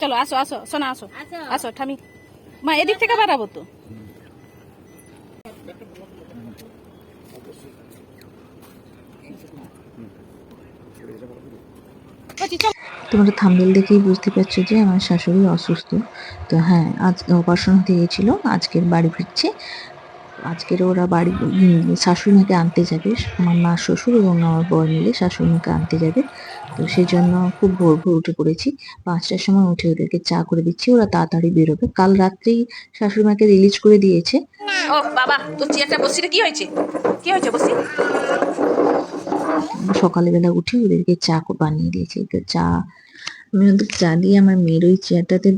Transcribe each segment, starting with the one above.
চলো আসো আসো সোনা আসো। আচ্ছা আসো ঠামি মা এদিক থেকে বেরাবো তো। তোমরা থাম্বেল দেখেই বুঝতে পারছ যে আমার শাশুড়ি অসুস্থ। তো হ্যাঁ আজ অপারেশন হতে গিয়েছিল আজকের বাড়ি ফিরছে। আজকের ওরা বাড়ি শাশুড়ি মাকে আনতে যাবে। আমার মা শ্বশুর এবং আমার বর মিলে শাশুড়ি মাকে আনতে যাবে। তো সেই জন্য খুব ভোর ভোর উঠে পড়েছি। পাঁচটার সময় উঠে ওদেরকে চা করে দিচ্ছি ওরা তাড়াতাড়ি বেরোবে। কাল রাত্রেই শাশুড়ি মাকে রিলিজ করে দিয়েছে। ও বাবা তোর চেয়ারটা বসিটা কি হয়েছে? কি হয়েছে বসি? সকালবেলা উঠে ওদেরকে চা বানিয়ে দিয়েছি। তো চা আমি ওদের চা দিয়ে আমার মেয়ের ওই চেয়ারটাতে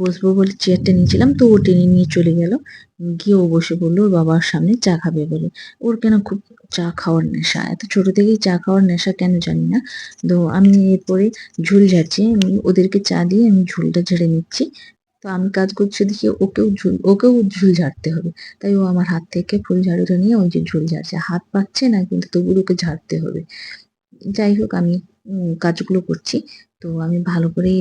বসবো বলে চেয়ারটা নিয়েছিলাম, তো ও টেনে নিয়ে চলে গেল। গিয়ে ও বসে বলল, ওর বাবার সামনে চা খাবে বলে। ওর কেন খুব চা খাওয়ার নেশা? এত ছোট থেকেই চা খাওয়ার নেশা কেন জানি না। তো আমি এরপরে ঝুল ঝাড়ছি, আমি ওদেরকে চা দিয়ে আমি ঝুলটা ঝেড়ে নিচ্ছি। তো আমি কাজ করছি দেখি ওকেও ঝুল ওকেও ঝুল ঝাড়তে হবে। তাই ও আমার হাত থেকে ফুল ঝাড়ুটা নিয়ে ওই যে ঝুল ঝাড়ছে। হাত পাচ্ছে না, কিন্তু তবু ওকে ঝাড়তে হবে। যাই হোক, আমি কাজগুলো করছি। তো আমি ভালো করে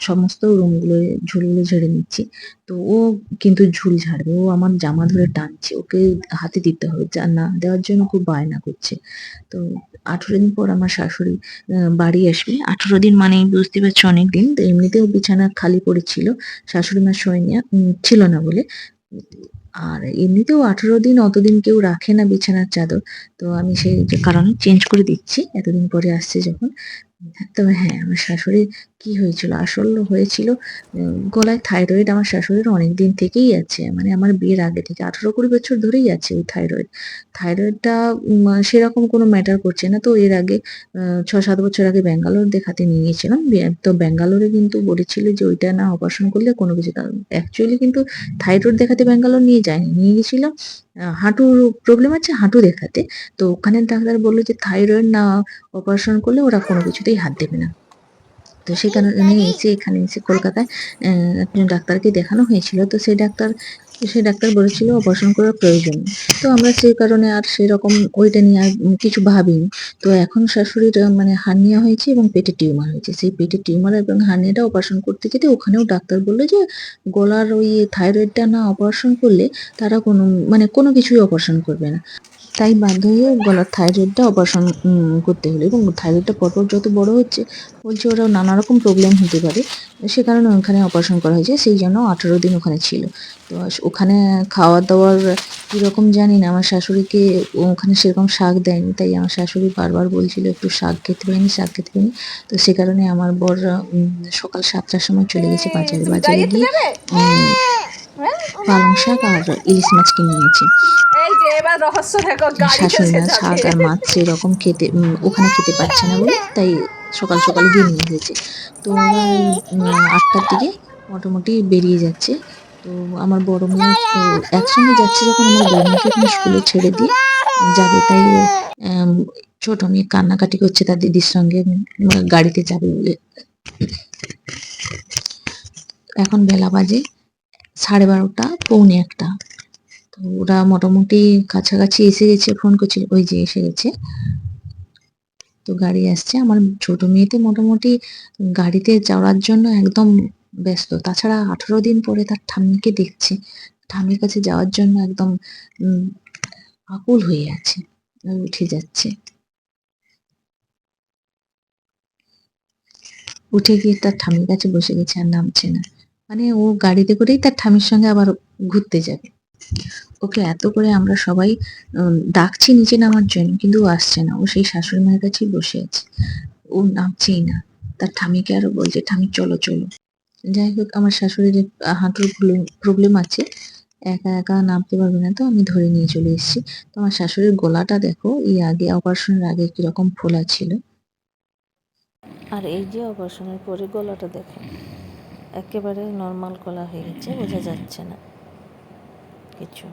সমস্ত রুমগুলো, ঝুলগুলো ঝেড়ে নিচ্ছি। তো ও কিন্তু ঝুল ঝাড়বে। ও আমার জামা ধরে টানছে। ওকে হাতে দিতে হবে। যা না দেওয়ার জন্য খুব বায়না করছে। তো আঠেরো দিন পর আমার শাশুড়ি বাড়ি আসবে। আঠেরো দিন মানে বুঝতে পারছ অনেক দিন তো এমনিতেও বিছানা খালি পড়েছিল। শাশুড়ি মা সৈনিয়া ছিল না বলে। আর এমনিতেও আঠেরো দিন অতদিন কেউ রাখে না বিছানার চাদর। তো আমি সেই কারণে চেঞ্জ করে দিচ্ছি। এতদিন পরে আসছে যখন। তবে হ্যাঁ আমার শাশুড়ির কি হয়েছিল? আসল হয়েছিল গলায় থাইরয়েড আমার শাশুড়ির অনেক দিন থেকেই আছে। মানে আমার বিয়ের আগে থেকে আঠারো কুড়ি বছর ধরেই আছে ওই থাইরয়েড। থাইরয়েডটা সেরকম কোনো ম্যাটার করছে না। তো এর আগে ছ সাত বছর আগে ব্যাঙ্গালোর দেখাতে নিয়ে গিয়েছিলাম তো ব্যাঙ্গালোরে কিন্তু বলেছিল যে ওইটা না অপারেশন করলে কোনো কিছু অ্যাকচুয়ালি কিন্তু থাইরয়েড দেখাতে ব্যাঙ্গালোর নিয়ে যায়নি। নিয়ে গেছিল আহ, হাঁটুর প্রবলেম আছে হাঁটু দেখাতে। তো ওখানে ডাক্তার বলল যে থাইরয়েড না অপারেশন করলে ওরা কোনো কিছুতেই হাত দেবে না। তো সেখানে কারণে এসে এখানে এসে কলকাতায় আহ, একজন ডাক্তারকে দেখানো হয়েছিল। তো সেই ডাক্তার সেই ডাক্তার বলেছিল অপারেশন করা প্রয়োজন। তো আমরা সেই কারণে আর সেরকম ওইটা নিয়ে আর কিছু ভাবিনি। তো এখন শাশুড়ির মানে হার্নিয়া হয়েছে এবং পেটে টিউমার হয়েছে। সেই পেটে টিউমার এবং হার্নিয়াটা অপারেশন করতে যেতে ওখানেও ডাক্তার বলল যে, গলার ওই থাইরয়েডটা না অপারেশন করলে তারা কোনো মানে কোনো কিছুই অপারেশন করবে না। তাই বাধ্য হয়ে গলার থাইরয়েডটা অপারেশন করতে হলো এবং থাইরয়েডটা পরপর যত বড় হচ্ছে বলছে ওরা নানা রকম প্রবলেম হতে পারে। সে কারণে ওখানে অপারেশন করা হয়েছে সেই জন্য আঠারো দিন ওখানে ছিল। তো ওখানে খাওয়া দাওয়ার কীরকম জানি না আমার শাশুড়িকে ওখানে সেরকম শাক দেয়নি তাই আমার শাশুড়ি বারবার বলছিল একটু শাক খেতে পারিনি শাক খেতে পারিনি। তো সে কারণে আমার বর সকাল সাতটার সময় চলে গেছে বাজারে। বাজারে গিয়ে পালং শাক আর ইলিশ মাছ কিনে এনেছে। এই যে এবার রহস্য দেখো শাশুড়ি মা শাক আর মাছ সেরকম খেতে ওখানে খেতে পারছে না বলে তাই সকাল সকাল গিয়ে নিয়ে এসেছে। তো আটটার দিকে মোটামুটি বেরিয়ে যাচ্ছে। তো আমার বড় মেয়ে একসঙ্গে যাচ্ছে যখন আমার বড় মেয়েকে এখানে স্কুলে ছেড়ে দিয়ে যাবে তাই ছোট মেয়ে কান্নাকাটি করছে তার দিদির সঙ্গে গাড়িতে যাবে বলে। এখন বেলা বাজে সাড়ে বারোটা পৌনে একটা। তো ওরা মোটামুটি কাছাকাছি এসে গেছে, ফোন করছিল, ওই যে এসে গেছে। তো গাড়ি আসছে, আমার ছোট মেয়েতে মোটামুটি গাড়িতে যাওয়ার জন্য একদম ব্যস্ত। তাছাড়া আঠারো দিন পরে তার ঠাম্মিকে দেখছে। ঠাম্মির কাছে যাওয়ার জন্য একদম আকুল হয়ে আছে উঠে যাচ্ছে। উঠে গিয়ে তার ঠাম্মির কাছে বসে গেছে, আর নামছে না। মানে ও গাড়িতে করেই তার ঠাম্মির সঙ্গে আবার ঘুরতে যাবে। ওকে এত করে আমরা সবাই ডাকছি নিচে নামার জন্য, কিন্তু ও আসছে না। ও সেই শাশুড়ি মায়ের কাছেই বসে আছে। ও নামছেই না। তার ঠামিকে আরও বলছে ঠামি চলো চলো। যাই হোক, আমার শাশুড়ির হাঁটুর প্রবলেম আছে, একা একা নামতে পারবে না তো, আমি ধরে নিয়ে চলে এসেছি। তো আমার শাশুড়ির গলাটা দেখো, এই আগে অপারেশনের আগে কীরকম ফোলা ছিল। আর এই যে অপারেশনের পরে গলাটা দেখো, একেবারে নর্মাল গলা হয়ে গেছে, বোঝা যাচ্ছে না। কিছু